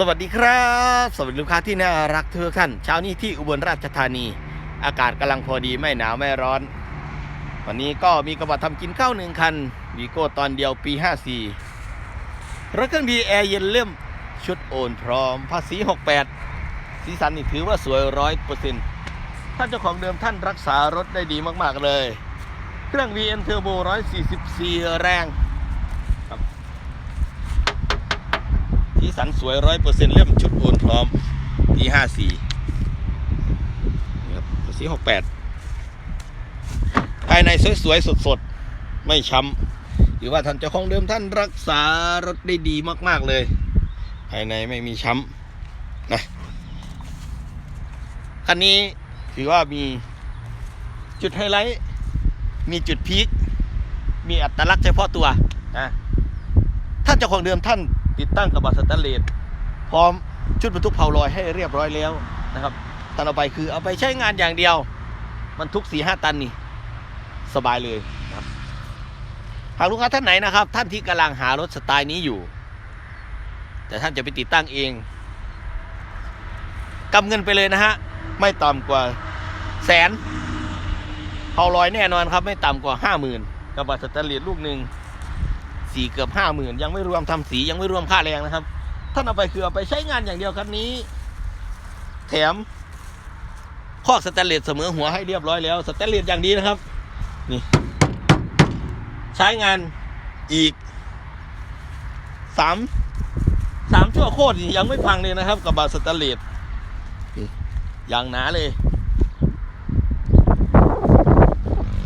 สวัสดีครับ สวัสดีลูกค้าที่น่ารักทุกท่านเช้านี้ที่อุบลราชธานี อากาศกำลังพอดีไม่หนาวไม่ร้อน วันนี้ก็มีกระบะทำกินข้าวหนึ่งคันวีโก้ตอนเดียวปี 54รถเครื่องดีแอร์เย็นเลี่ยมชุดโอนพร้อม ภาษี 68 สีสันนี่ถือว่าสวยร้อยเปอร์เซ็นต์ท่านเจ้าของเดิมท่านรักษารถได้ดีมากๆเลย เครื่อง VN Turbo 144 แรง สันสวยร้อยเปอร์เซ็นต์เล่มชุดโอนพร้อมปีห้าสี่ครับสีหกแปดภายในสวยๆสดๆ ไม่ช้ำหรือว่าท่านเจ้าของเดิมท่านรักษารถได้ดีมากๆเลย ภายในไม่มีช้ำนะคันนี้ถือว่ามีจุดไฮไลท์ มีจุดพีคมีอัตลักษณ์เฉพาะตัวนะท่านเจ้าของเดิมท่าน ติดตั้งกระบะสแตนเลสพร้อมชุดบรรทุกเผาลอยให้เรียบร้อยแล้วนะครับท่านเอาไปคือเอาไปใช้งานอย่างเดียว มันทุกสี่ห้าตันนี่สบายเลยนะครับหากลูกค้าท่านไหนนะครับ ท่านที่กำลังหารถสไตล์นี้อยู่ แต่ท่านจะไปติดตั้งเองกำเงินไปเลยนะฮะไม่ต่ำกว่าแสนเผาลอยแน่นอนครับ ไม่ต่ำกว่าห้าหมื่นกระบะสแตนเลสลูกหนึ่ง สี่เกือบห้าหมื่นยังไม่รวมทำสียังไม่รวมค่าแรงนะครับท่านเอาไปคือเอาไปใช้งานอย่างเดียวคันนี้ แถมคอกสแตนเลสเสมอหัวให้เรียบร้อยแล้วสแตนเลสอย่างดีนะครับ นี่ ใช้งานอีกสามสามชั่วโคตรยังไม่พังเลยนะครับ กับบาสแตนเลสอย่างหนาเลย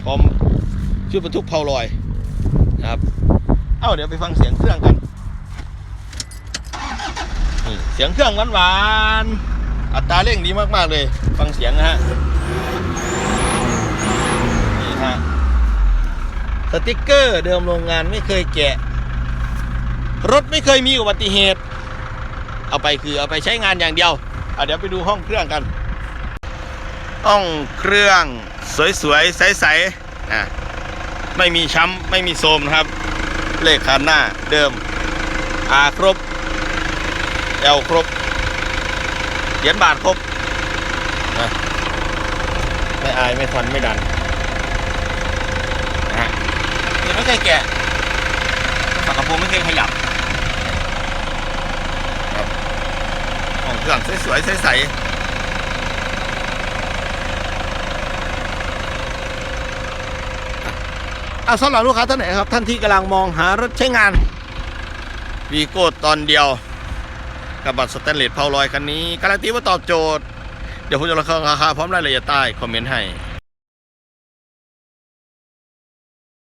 พร้อมชุดบรรทุกเพาลอยนะครับ เอ้าเดี๋ยวไปฟังเสียงเครื่องกันนี่เสียงเครื่องหวานๆอัตราเร่งดีมากๆเลย ฟังเสียงนะฮะนี่ฮะสติกเกอร์เดิมโรงงานไม่เคยแกะ รถไม่เคยมีอุบัติเหตุ เอาไปคือเอาไปใช้งานอย่างเดียวเดี๋ยวไปดูห้องเครื่องกัน ห้องเครื่องสวยๆใสๆอะไม่มีช้ำไม่มีโทรมนะครับ เลขคันหน้าเดิมอาครบเอลครบ เหรียญบาทครบนะไม่อายไม่ทนไม่ดันนะฮะยังไม่เคยแกะฝากระโปรงไม่เคยขยับครับห้องเครื่องสวยๆใสๆ เอาสำหรับลูกค้าท่านไหนครับ ท่านที่กำลังมองหารถใช้งานวีโก้ตอนเดียวกระบะสแตนเลสเพาลอยคันนี้การันตีว่าตอบโจทย์ เดี๋ยวผมจะราคาราคาพร้อมรายละเอียดใต้คอมเมนต์ให้